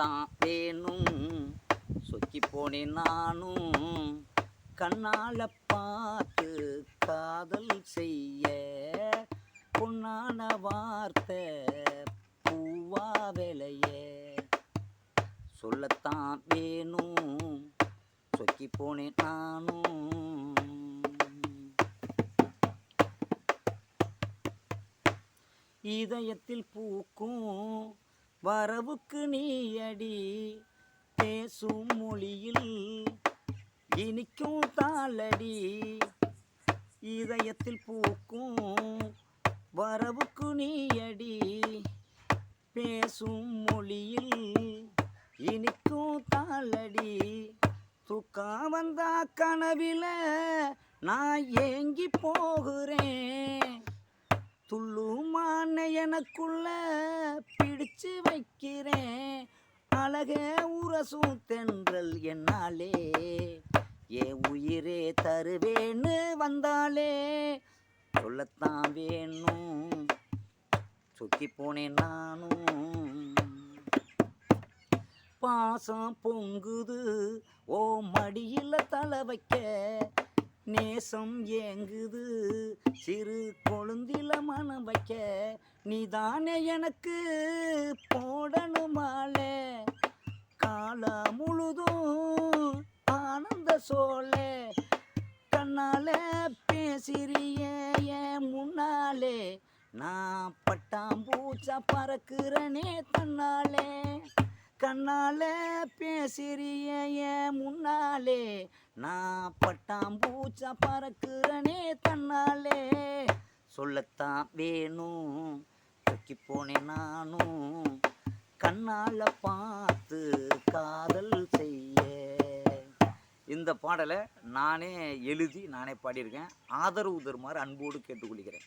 தான் வேணும். சொக்கி போனேன் நானும் கண்ணால பார்த்து காதல் செய்ய பொன்னான வார்த்தை பூவா விலைய சொல்லத்தான் வேணும். சொக்கி போனேன் நானும் இதயத்தில் பூக்கும் வரவுக்கு நீயடி பேசும் மொழியில் இனிக்கும் தாளடி. இதயத்தில் பூக்கும் வரவுக்கு நீயடி பேசும் மொழியில் இனிக்கும் தாளடி. தூக்கா வந்தா கனவில நான் ஏங்கி போகிறேன். துள்ளு எனக்குள்ள பிடிச்சு வைக்கிறேன். அழகே உரசும் தென்றல் என்னாலே. ஏ உயிரே தருவேன்னு வந்தாலே. சொல்லத்தான் வேணும். சுத்தி போனேன் நானும். பாசம் பொங்குது. ஓ மடியில் தலை வைக்க. நேசம் ஏங்குது. சிறு கொழுந்தில மனம் வைக்க நீதானே எனக்கு போடணுமாலே. காலா முழுதும் ஆனந்த சோலே. கண்ணால பேசிறிய முன்னாலே. நான் பட்டாம்பூச்சா பறக்கிறனே தன்னாலே. கண்ணால பேசிறிய முன்னாலே. நான் பட்டாம்பூ பூச்சா பறக்குறனே தன்னாலே. சொல்லத்தான் வேணும் தூக்கி போனேன் நானும். கண்ணால பார்த்து காதல் செய்ய. இந்த பாடலை நானே எழுதி நானே பாடியிருக்கேன். ஆதரவு தருமாறு அன்போடு கேட்டுக்கொள்கிறேன்.